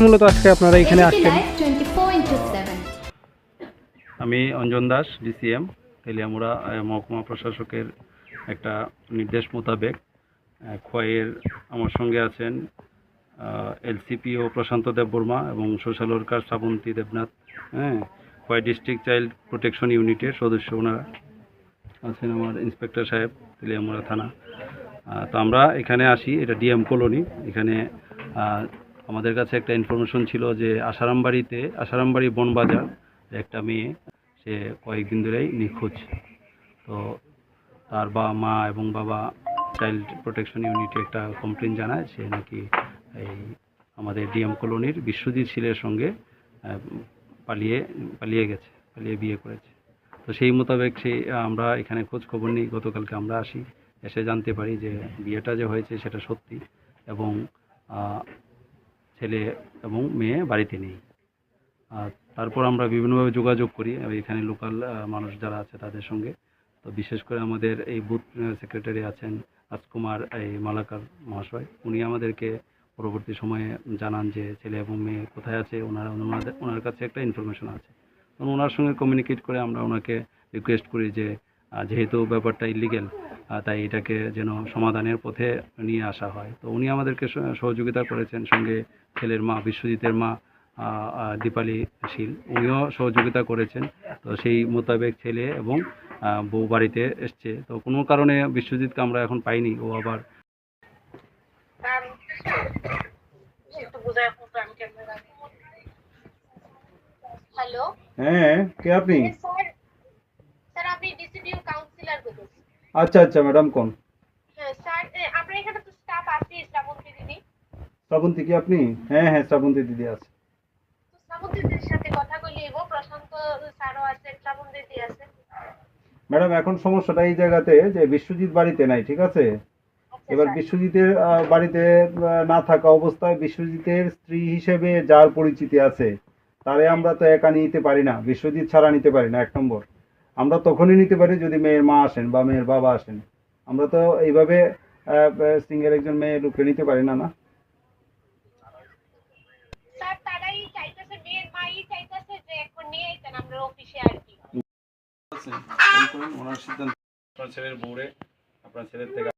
মূলত আজকে আপনারা এখানে আসছেন live 24 into 7. আমি অঞ্জন দাস ডিসিএম তেলিয়ামুড়া মহকুমা প্রশাসকের একটা নির্দেশ মোতাবেক খোয়াইয়ের আমার সঙ্গে আছেন এলসিপি ও প্রশান্ত দেববর্মা এবং সোশ্যাল ওয়ার্কার শ্রাবন্তী দেবনাথ হ্যাঁ খোয়াই ডিস্ট্রিক্ট চাইল্ড প্রোটেকশন ইউনিটের সদস্য ওনারা আছেন আমার ইন্সপেক্টর সাহেব তেলিয়ামুড়া থানা তো আমরা এখানে আসি এটা ডিএম কলোনি এখানে আমাদের কাছে একটা ইনফরমেশন ছিল যে আসারামবাড়িতে আসারামবাড়ি বনবাজার একটা মেয়ে, সে কয়েকদিন ধরেই নিখোঁজ। তো তার বাবা মা এবং বাবা চাইল্ড প্রোটেকশন ইউনিটে একটা কমপ্লেন জানায়, সে নাকি এই আমাদের ডিএম কলোনির বিশ্বজিৎ শীলের সঙ্গে পালিয়ে পালিয়ে গেছে, পালিয়ে বিয়ে করেছে। তো সেই মোতাবেক সেই আমরা এখানে খোঁজ খবর নিই, গতকালকে আমরা আসি, এসে জানতে পারি যে বিয়েটা যে হয়েছে সেটা সত্যি এবং ছেলে এবং মেয়ে বাড়িতে নেই। আর তারপর আমরা বিভিন্নভাবে যোগাযোগ করি এখানে লোকাল মানুষ যারা আছে তাদের সঙ্গে। তো বিশেষ করে আমাদের এই বুথ সেক্রেটারি আছেন রাজকুমার, এই মালাকার মহাশয়। উনি আমাদেরকে পরবর্তী সময়ে জানান যে ছেলে এবং মেয়ে কোথায় আছে, ওনারা, ওনাদের, ওনার কাছে একটা ইনফরমেশন আছে। তো ওনার সঙ্গে কমিউনিকেট করে আমরা ওনাকে রিকোয়েস্ট করি যে যেহেতু ব্যাপারটা ইলিগেল তাই এটাকে যেন সমাধানের পথে নিয়ে আসা হয়। তো উনি আমাদেরকে সহযোগিতা করেছেন সঙ্গে ছেলের মা বিশ্বজিতের মা দীপালি শীল। উনিও সহযোগিতা করেছেন। তো সেই মোতাবেক ছেলে এবং বউ বাড়িতে এসছে। তো কোনো কারণে বিশ্বজিৎকে আমরা এখন পাইনি ও আবার হ্যালো? হ্যাঁ কে আপনি? আচ্ছা আচ্ছা ম্যাডাম কোন? হ্যাঁ শ্রাবন্তী কি আপনি? হ্যাঁ হ্যাঁ শ্রাবন্তী দিদি আছে। ম্যাডাম এখন সমস্যাটা এই জায়গাতে যে বিশ্বজিৎ বাড়িতে নাই ঠিক আছে? আচ্ছা, এবার। বিশ্বজিতের বাড়িতে না থাকা অবস্থায় বিশ্বজিতের স্ত্রী হিসেবে যার পরিচিতি আছে তারে আমরা তো একা নিতে পারি না বিশ্বজিৎ ছাড়া নিতে পারি না এক নম্বর। আমরা তখনই নিতে পারি যদি মেয়ের মা আসেন বা মেয়ের বাবা আসেন। আমরা তো এইভাবে সিঙ্গেল একজন মেয়ে লোককে নিতে পারি না না। স্যার তারাই চাইতেছে মেয়ের মাই চাইতেছে যে এখন নিয়ে আইতেন আমরা অফিসে আর কি। ওনার সিদ্ধান্ত। আপনার ছেলের বউরে আপনার ছেলের থেকে